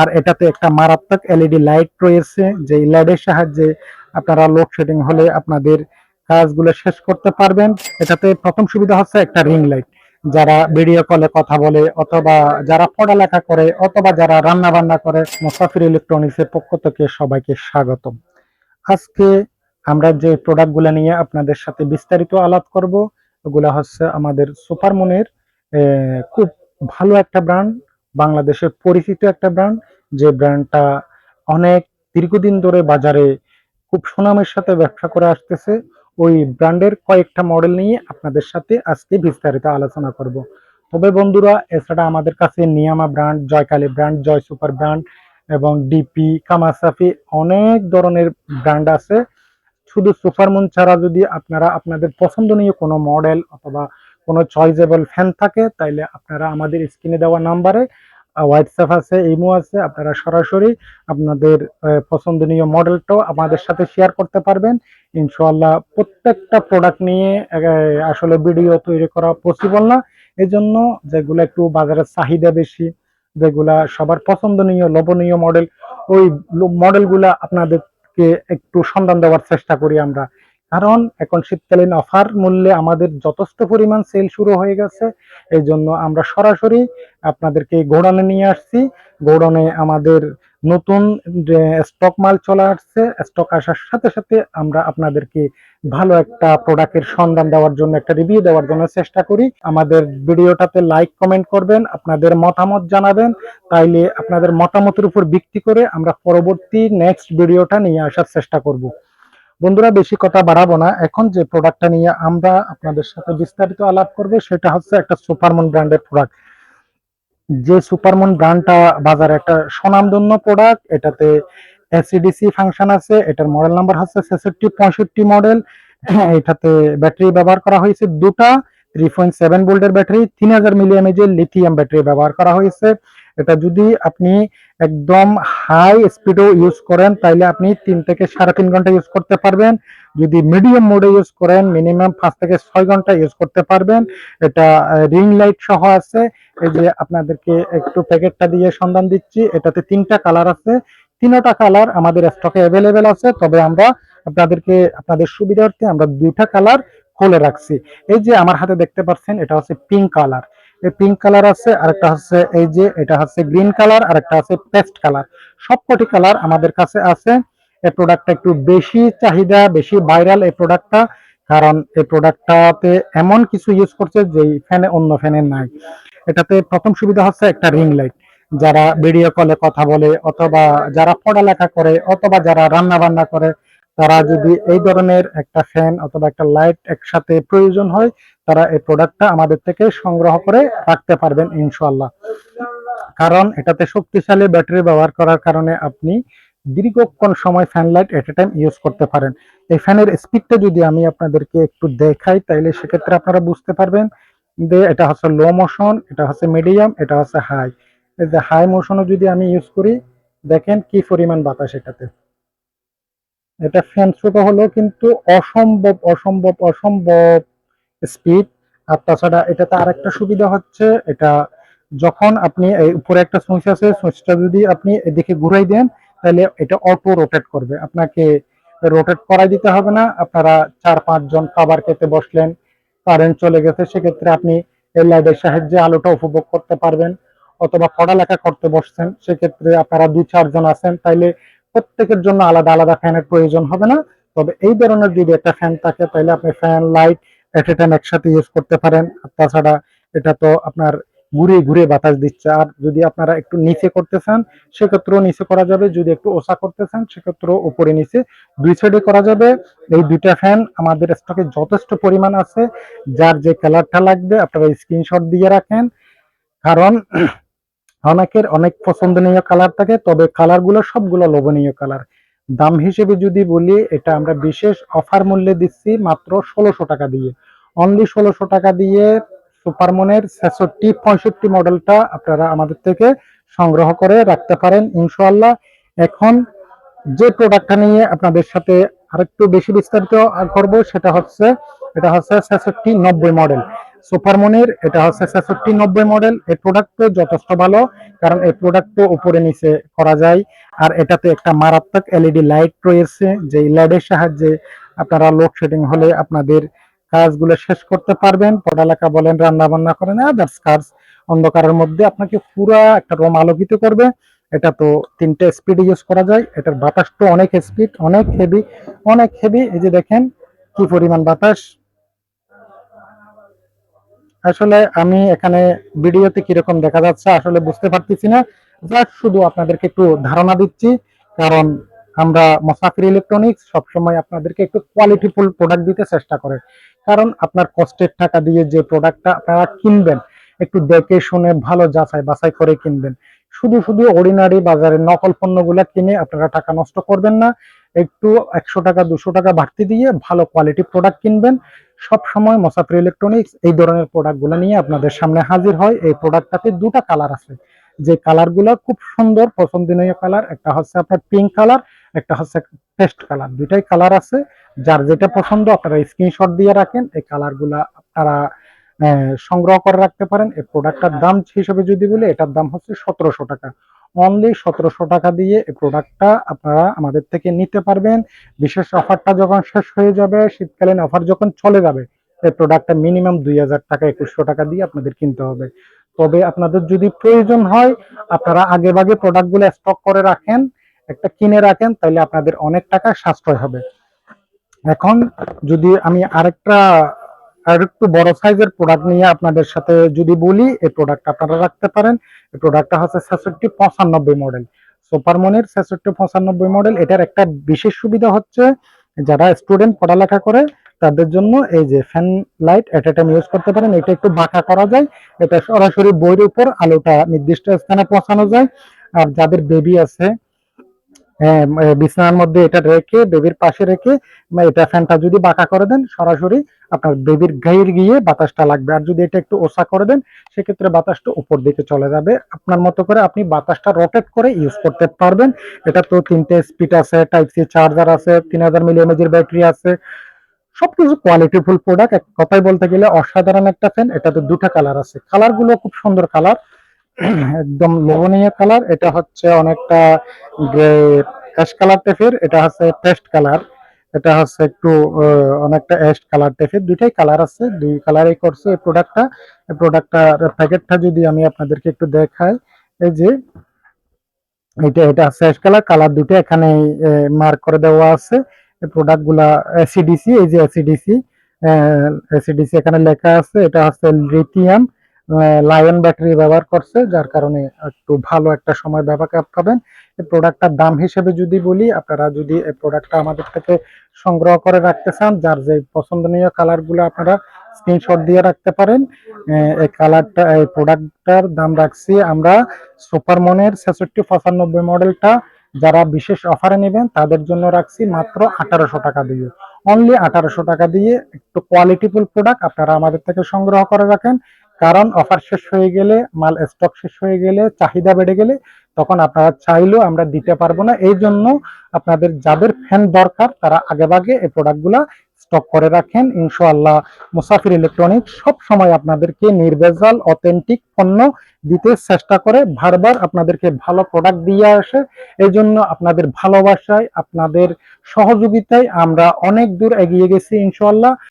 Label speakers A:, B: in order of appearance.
A: আর এটাতে একটা মারাত্মক এলইডি লাইট রয়েছে যে লাইটের সাহায্যে আপনারা লোডশেডিং হলে আপনাদের কাজগুলো শেষ করতে পারবেন। এটাতে প্রথম সুবিধা হচ্ছে একটা রিং লাইট যারা ভিডিও কলে কথা বলে, অথবা যারা পড়ালেখা করে, অথবা যারা রান্না বান্না করে, মুসাফির ইলেকট্রনিক্স এর পক্ষ থেকে সবাইকে স্বাগতম। আজকে আমরা যে প্রোডাক্টগুলো নিয়ে আপনাদের সাথে বিস্তারিত আলাপ করব, ওগুলা হচ্ছে আমাদের সুপারমনের খুব ভালো একটা ব্র্যান্ড বাংলাদেশের পরিচিত একটা ব্র্যান্ড যে ব্র্যান্ডটা অনেক দীর্ঘদিন ধরে বাজারে খুব সুনামের সাথে ব্যবসা করে আসতেছে, ওই ব্র্যান্ডের কয়েকটা মডেল নিয়ে আপনাদের সাথে আজকে বিস্তারিত আলোচনা করব। তবে বন্ধুরা, এছাড়া আমাদের কাছে নিয়ামা brand Joykali brand Joy super brand এবং ডিপি কামাসাফি অনেক ধরনের ব্র্যান্ড আছে। শুধু সুপারমুন ছাড়া যদি আপনারা আপনাদের পছন্দনীয় কোনো মডেল অথবা কোনো চয়েজেবল ফ্যান থাকে, তাইলে আপনারা আমাদের স্ক্রিনে দেওয়া নাম্বারে হোয়াটসঅ্যাপ আছে ইমো আছে, আপনারা সরাসরি আপনাদের পছন্দনীয় মডেলটাও আমাদের সাথে শেয়ার করতে পারবেন। ইনশাল্লাহ প্রত্যেকটা প্রোডাক্ট নিয়ে আসলে ভিডিও তৈরি করা পসিবল না। এজন্য যেগুলো একটু বাজারের চাহিদা বেশি, যেগুলা সবার পছন্দনীয়, লোভনীয় মডেল ওই মডেলগুলা আপনাদেরকে একটু সন্ধান দেওয়ার চেষ্টা করি আমরা। কারণ এখন শীতকালীন অফার মূল্যে আমাদের যথেষ্ট পরিমাণ সেল শুরু হয়ে গেছে। এই জন্য আমরা সরাসরি আপনাদেরকে গোডাউনে নিয়ে আসছি। গোডাউনে আমাদের নতুন স্টক মাল চলে আসছে স্টক আসার সাথে সাথে আমরা আপনাদেরকে ভালো একটা প্রোডাক্টের সন্ধান দেওয়ার জন্য, একটা রিভিউ দেওয়ার জন্য চেষ্টা করি। আমাদের ভিডিওটাতে লাইক কমেন্ট করবেন, আপনাদের মতামত জানাবেন। তাইলে আপনাদের মতামতের উপর ভিত্তি করে আমরা পরবর্তী নেক্সট ভিডিওটা নিয়ে আসার চেষ্টা করব। বন্ধুরা, বেশি কথা বাড়াবো না। এখন যে প্রোডাক্টটা নিয়ে আমরা আপনাদের সাথে বিস্তারিত আলাপ করব, সেটা হচ্ছে একটা সুপারমন ব্র্যান্ডের প্রোডাক্ট যে সুপারমন ব্র্যান্ডটা বাজারে একটা স্বনামধন্য প্রোডাক্ট এটাতে এসিডিসি ফাংশন আছে, এটার মডেল নাম্বার হচ্ছে ছেষট্টি পঁয়ষট্টি মডেল এটাতে ব্যাটারি ব্যবহার করা হয়েছে দুটা থ্রি পয়েন্ট সেভেন ভোল্টের ব্যাটারি তিন হাজার মিলিয়ামেজের লিথিয়াম ব্যাটারি ব্যবহার করা হয়েছে। এটা যদি আপনি একদম হাই স্পিডও ইউজ করেন তাহলে আপনি তিন থেকে সাড়ে তিন ঘণ্টা ইউজ করতে পারবেন। যদি মিডিয়াম মোডে ইউজ করেন মিনিমাম পাঁচ থেকে ছয় ঘণ্টা ইউজ করতে পারবেন। এটা রিং লাইট সহ আছে। এই যে আপনাদেরকে একটু প্যাকেটটা দিয়ে সন্ধান দিচ্ছি, এটাতে তিনটা কালার আছে। তিনটা কালার আমাদের স্টকে অ্যাভেলেবেল আছে, তবে আমরা আপনাদেরকে, আপনাদের সুবিধার্থে আমরা দুইটা কালার খুলে রাখছি। এই যে আমার হাতে দেখতে পাচ্ছেন, এটা হচ্ছে পিঙ্ক কালার পিঙ্ক কালার আছে, আরেকটা হচ্ছে এই যে, এটা হচ্ছে গ্রিন কালার আর একটা আছে পেস্ট কালার সবকটি কালার আমাদের কাছে আছে। এই প্রোডাক্টটা একটু বেশি চাহিদা, বেশি ভাইরাল এই প্রোডাক্টটা কারণ এই প্রোডাক্টটাতে এমন কিছু ইউজ করছে যে ফ্যানে অন্য ফ্যানে নাই। এটাতে প্রথম সুবিধা হচ্ছে একটা রিং লাইট যারা ভিডিও কলে কথা বলে, অথবা যারা পড়ালেখা করে, অথবা যারা রান্না বান্না করে তারা যদি এই ধরনের একটা ফ্যান অথবা একটা লাইট একসাথে প্রয়োজন হয়, তারা এই প্রোডাক্টটা আমাদের থেকে সংগ্রহ করে রাখতে পারবেন ইনশাল্লাহ কারণ এটাতে শক্তিশালী ব্যাটারি ব্যবহার করার কারণে আপনি দীর্ঘক্ষণ সময় fan light at a time use করতে পারেন। এই ফ্যানের স্পিডটা যদি আমি আপনাদেরকে একটু দেখাই, তাইলে সেক্ষেত্রে আপনারা বুঝতে পারবেন যে এটা হচ্ছে লো মোশন এটা হচ্ছে মিডিয়াম এটা হচ্ছে হাই এই যে হাই মোশনও যদি আমি ইউজ করি, দেখেন কি পরিমাণ বাতাস এটাতে। এটা ফ্যান ছোট হলো কিন্তু অসম্ভব অসম্ভব অসম্ভব স্পিড আর তাছাড়া এটাতে আরেকটা সুবিধা হচ্ছে, এটা যখন আপনি উপরে একটা সুইচ আছে সুইচটা যদি আপনি এদিকে ঘুরাই দেন, তাহলে এটা অটো রোটেট করবে। আপনাকে রোটেট করাই দিতে হবে না, আপনারা চার পাঁচজন খাবার খেতে বসলেন কারেন্ট চলে গেছে, সেক্ষেত্রে আপনি এই লাইটের সাহায্যে আলোটা উপভোগ করতে পারবেন। অথবা পড়ালেখা করতে বসছেন, সেক্ষেত্রে আপনারা দুই চারজন আছেন, তাইলে প্রত্যেকের জন্য আলাদা আলাদা ফ্যানের প্রয়োজন হবে না। তবে এই ধরনের যদি একটা ফ্যান থাকে, তাহলে আপনি fan, light at a time একসাথে ইউজ করতে পারেন। তাছাড়া এটা তো আপনার ঘুরে ঘুরে বাতাস দিচ্ছে। আর যদি আপনারা একটু নিচে করতে চান, সেক্ষেত্রেও নিচে করা যাবে। যদি একটু ওসা করতে চান, সেক্ষেত্রেও উপরে নিচে দুই সাইডে করা যাবে। এই দুইটা ফ্যান আমাদের স্টকে যথেষ্ট পরিমাণ আছে। যার যে কালারটা লাগবে, আপনারা স্ক্রিনশট দিয়ে রাখেন। কারণ অনেকের অনেক পছন্দনীয় কালার থাকে, তবে কালারগুলো সবগুলো লোভনীয় কালার দাম হিসেবে যদি বলি, এটা আমরা বিশেষ অফার মূল্যে দিচ্ছি মাত্র ষোলোশো টাকা দিয়ে। অনলি ষোলোশো টাকা দিয়ে সুপারমনের ছেষট্টি, পঁয়ষট্টি মডেলটা আপনারা আমাদের থেকে সংগ্রহ করে রাখতে পারেন ইনশাল্লাহ এখন যে প্রোডাক্টটা নিয়ে আপনাদের সাথে আরেকটু বেশি বিস্তারিত করব, সেটা হচ্ছে, এটা হচ্ছে ছেষট্টি নব্বই মডেল সুপারমনির এটা হচ্ছে ছেষট্টি নব্বই মডেল এই প্রোডাক্ট যথেষ্ট ভালো, কারণ এই প্রোডাক্ট উপরে নিচে করা যায়। আর এটাতে একটা মারাত্মক এলইডি লাইট রয়েছে যে লাইটের সাহায্যে আপনারা লোডশেডিং হলে আপনাদের কাজগুলো শেষ করতে পারবেন। পড়ালেখা বলেন রান্না বান্না করেন আদার্স কাজ অন্ধকারের মধ্যে আপনাকে পুরা একটা রুম আলোকিত করবে। এটা তো তিনটে স্পিড ইউজ করা যায়। এটার বাতাসটা অনেক স্পিড অনেক হেভি অনেক হেভি এই যে দেখেন, কি পরিমাণ বাতাস। আসলে আমি এখানে ভিডিওতে কীরকম দেখা যাচ্ছে আসলে বুঝতে পারতেছি না। জাস্ট শুধু আপনাদেরকে একটু ধারণা দিচ্ছি, কারণ আমরা মোসাফির ইলেকট্রনিক্স সবসময় আপনাদেরকে একটু কোয়ালিটিফুল প্রোডাক্ট দিতে চেষ্টা করে। কারণ আপনার কষ্টের টাকা দিয়ে যে প্রোডাক্টটা আপনারা কিনবেন, একটু দেখে শুনে ভালো যাচাই বাছাই করে কিনবেন। শুধু শুধু অর্ডিনারি বাজারে নকল পণ্যগুলো কিনে আপনারা টাকা নষ্ট করবেন না। একটু একশো টাকা, দুশো টাকা বাড়তি দিয়ে ভালো কোয়ালিটি প্রোডাক্ট কিনবেন। সব সময় মোসাফির ইলেকট্রনিক্স এই ধরনের প্রোডাক্টগুলো নিয়ে আপনাদের সামনে হাজির হয়। এই প্রোডাক্টটাতে দুটা কালার আছে। যে কালারগুলো খুব সুন্দর, পছন্দনীয় কালার, একটা হচ্ছে আপনার পিঙ্ক কালার, একটা হচ্ছে পেস্ট কালার। দুইটাই কালার আছে। যার যেটা পছন্দ আপনারা স্ক্রিনশট দিয়ে রাখেন। এই কালারগুলা আপনারা সংগ্রহ করে রাখতে পারেন। এই প্রোডাক্টটার দাম হিসেবে যদি বলি, এটার দাম হচ্ছে সতেরোশো টাকা। অনলি সতেরোশো টাকা দিয়ে এই প্রোডাক্টটা আপনারা আমাদের থেকে নিতে পারবেন। বিশেষ অফারটা যখন শেষ হয়ে যাবে, শীতকালীন অফার যখন চলে যাবে, এই প্রোডাক্টটা মিনিমাম দুই হাজার টাকা, একুশশো টাকা দিয়ে আপনাদের কিনতে হবে। তবে আপনাদের যদি প্রয়োজন হয়, আপনারা আগে ভাগে প্রোডাক্টগুলো স্টক করে রাখেন, একটা কিনে রাখেন, তাহলে আপনাদের অনেক টাকা সাশ্রয় হবে। এখন যদি আমি আরেকটা আরেকটু বড় সাইজের প্রোডাক্ট নিয়ে আপনাদের সাথে যদি বলি, এই প্রোডাক্ট আপনারা রাখতে পারেন। এই প্রোডাক্টটা হচ্ছে ছেষট্টি পঁচানব্বই মডেল সুপারমনির ছেষট্টি পঁচানব্বই মডেল এটার একটা বিশেষ সুবিধা হচ্ছে যারা স্টুডেন্ট পড়ালেখা করে, তাদের জন্য এই যে fan light at time use করতে পারেন। এটা একটু বাঁকা করা যায়, এটা সরাসরি বইয়ের উপর আলোটা নির্দিষ্ট স্থানে পৌঁছানো যায়। আর যাদের বেবি আছে বিছানার মধ্যে এটা রেখে, বেবির পাশে রেখে এটা ফ্যানটা যদি বাঁকা করে দেন, সরাসরি আপনার বেবির গায়ে গিয়ে বাতাসটা লাগবে। আর যদি এটা একটু ওসা করে দেন, সেক্ষেত্রে বাতাসটা উপর দিকে চলে যাবে। আপনার মতো করে আপনি বাতাসটা রোটেট করে ইউজ করতে পারবেন। এটা তো তিনটে স্পিড আছে টাইপ সি চার্জার আছে, তিন হাজার মিলিএমএজের ব্যাটারি আছে। সবকিছু কোয়ালিটিফুল প্রোডাক্ট এক কথায় বলতে গেলে অসাধারণ একটা ফ্যান এটাতে দুটা কালার আছে। কালারগুলো খুব সুন্দর কালার একদম লোভনীয় কালার এটা হচ্ছে অনেকটা অ্যাশ কালার টাইপের এটা হচ্ছে পেস্ট কালার এটা হচ্ছে একটু অনেকটা অ্যাশ কালার টাইপের দুইটাই কালার আছে, দুই কালারই করছে এই প্রোডাক্টটা এই প্রোডাক্টটার প্যাকেটটা যদি আমি আপনাদেরকে একটু দেখাই, এই যে এটা এটা হচ্ছে অ্যাশ কালার কালার দুটো এখানে মার্ক করে দেওয়া আছে। এই প্রোডাক্টগুলা এসিডিসি এই যে এসিডিসি এসিডিসি এখানে লেখা আছে, এটা হচ্ছে লিথিয়াম লায়ন ব্যাটারি ব্যবহার করছে, যার কারণে একটু ভালো একটা সময় ব্যবহার পাবেন। এই প্রোডাক্টটার দাম হিসেবে যদি বলি, আপনারা যদি এই প্রোডাক্টটা আমাদের থেকে সংগ্রহ করে রাখতে চান, যার যে পছন্দনীয় কালারগুলো আপনারা স্ক্রিনশট দিয়ে রাখতে পারেন এই কালারটা এই প্রোডাক্টটার দাম রাখছি আমরা সুপারমনের ছেষট্টি পঁচানব্বই মডেলটা যারা বিশেষ অফারে নেবেন, তাদের জন্য রাখছি মাত্র আঠারোশো টাকা দিয়ে। অনলি আঠারোশো টাকা দিয়ে একটু কোয়ালিটিফুল প্রোডাক্ট আপনারা আমাদের থেকে সংগ্রহ করে রাখেন। কারণ অফার শেষ হয়ে গেলে, মাল স্টক শেষ হয়ে গেলে, চাহিদা বেড়ে গেলে তখন আপনারা চাইলেও আমরা দিতে পারব না। এই জন্য আপনাদের যাদের ফ্যান দরকার, তারা আগেভাগে এই প্রোডাক্টগুলা স্টক করে রাখেন। ইনশাআল্লাহ মুসাফির ইলেকট্রনিক সব সময় আপনাদেরকে নির্ভেজাল অথেন্টিক পণ্য দিতে চেষ্টা করে। বারবার আপনাদেরকে ভালো প্রোডাক্ট দিয়ে আসে। এই জন্য আপনাদের ভালোবাসায়, আপনাদের সহযোগিতায় আমরা অনেক দূর এগিয়ে গেছি ইনশাআল্লাহ।